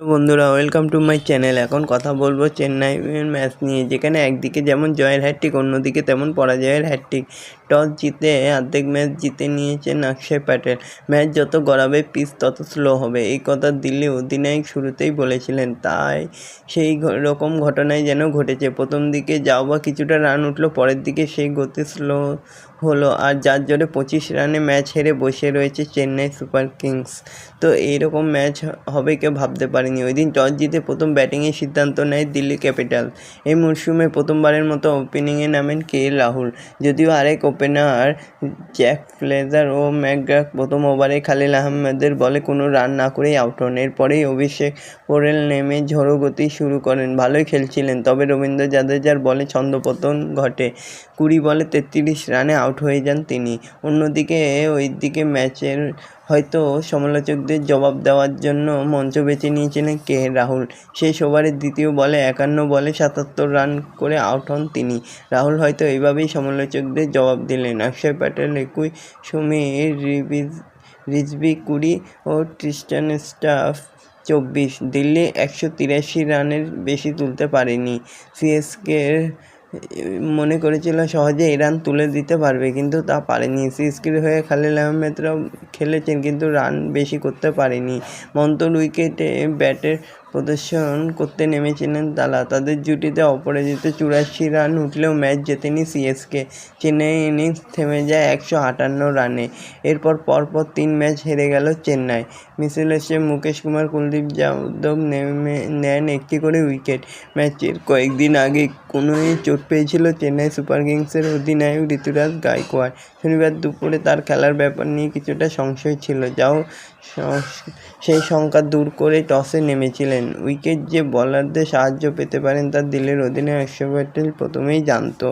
বন্ধুরা, welcome to my channel. এখন কথা বলব চেন্নাইয়ের ম্যাচ নিয়ে, যেখানে একদিকে যেমন জয়ের হ্যাটট্রিক অন্যদিকে তেমন পরাজয়ের হ্যাটট্রিক টস জিতে অর্ধেক ম্যাচ জিতে নিয়েছে অক্ষয় প্যাটেল। ম্যাচ যত গড়াবে পিচ, তত স্লো হবে। এই কথা দিল্লি অধিনায়ক শুরুতেই বলেছিলেন, তাই সেই রকম ঘটনাই যেন ঘটেছে। প্রথম দিকে যাও বা কিছুটা রান উঠল, পরের দিকে সেই গতি স্লো হলো। আর যার জোরে পঁচিশ রানে ম্যাচ হেরে বসে রয়েছে চেন্নাই সুপার কিংস। তো এইরকম ম্যাচ হবে কেউ ভাবতে পারেনি। ওই দিন টস জিতে প্রথম ব্যাটিংয়ের সিদ্ধান্ত নেয় দিল্লি ক্যাপিটাল। এই মরশুমে প্রথমবারের মতো ওপেনিংয়ে নামেন কে? রাহুল। যদিও আরেক ওপেনার জ্যাক ফ্লেজার ও ম্যাকগ্রাক প্রথম ওভারে খালিল আহমেদের বলে কোনো রান না করেই আউট হন। এরপরেই অভিষেক পোরেল নেমে ঝড়ো গতি শুরু করেন। ভালোই খেলছিলেন, তবে রবীন্দ্র জাদেজার বলে ছন্দপতন ঘটে। কুড়ি বলে তেত্রিশ রানে আউট হয়ে যান তিনি। অন্যদিকে ওই দিকে ম্যাচের হয়তো সমালোচকদের জবাব দেওয়ার জন্য মঞ্চ বেছে নিয়েছিলেন কে? রাহুল। শেষ ওভারের দ্বিতীয় বলে একান্ন বলে সাতাত্তর রান করে আউট হন তিনি। রাহুল হয়তো এইভাবেই সমালোচকদের জবাব দিলেন। অক্ষয় প্যাটেল একুই সুমির রিবিজ রিজবি কুড়ি ও ট্রিস্টান স্টাফ চব্বিশ। দিল্লি একশো তিরাশি রানের বেশি তুলতে পারেনি। সিএসকের মনে করেছিল সহজে রান তুলে দিতে পারবে, কিন্তু তা পারেনি। সিএসকের হয়ে খালিল আহমেদরাও খেলেছেন, কিন্তু রান বেশি করতে পারেনি। মন্তর উইকেটে ব্যাটের প্রদর্শন করতে নেমেছিলেন তারা তাদের জুটিতে অপরাজিত চুরাশি রান উঠলেও ম্যাচ জেতেনি সিএসকে। চেন্নাই ইনিংস থেমে যায় একশো আটান্ন রানে। এরপর পরপর তিন ম্যাচ হেরে গেল চেন্নাই। মিসেল এসে মুকেশ কুমার, কুলদীপ যাদব নেমে নেন একটি করে উইকেট। ম্যাচের কয়েকদিন আগে কোনোই চোট পেয়েছিল চেন্নাই সুপার কিংসের অধিনায়ক ঋতুরাজ গায়কোয়াড়। শনিবার দুপুরে তার খেলার ব্যাপার নিয়ে কিছুটা সংশয় ছিল, যাও সেই শঙ্কা দূর করে টসে নেমেছিলেন। উইকেট যে বলারদের সাহায্য পেতে পারেন তা দিলের অধিনায়ক প্যাটেল প্রথমেই জানতো।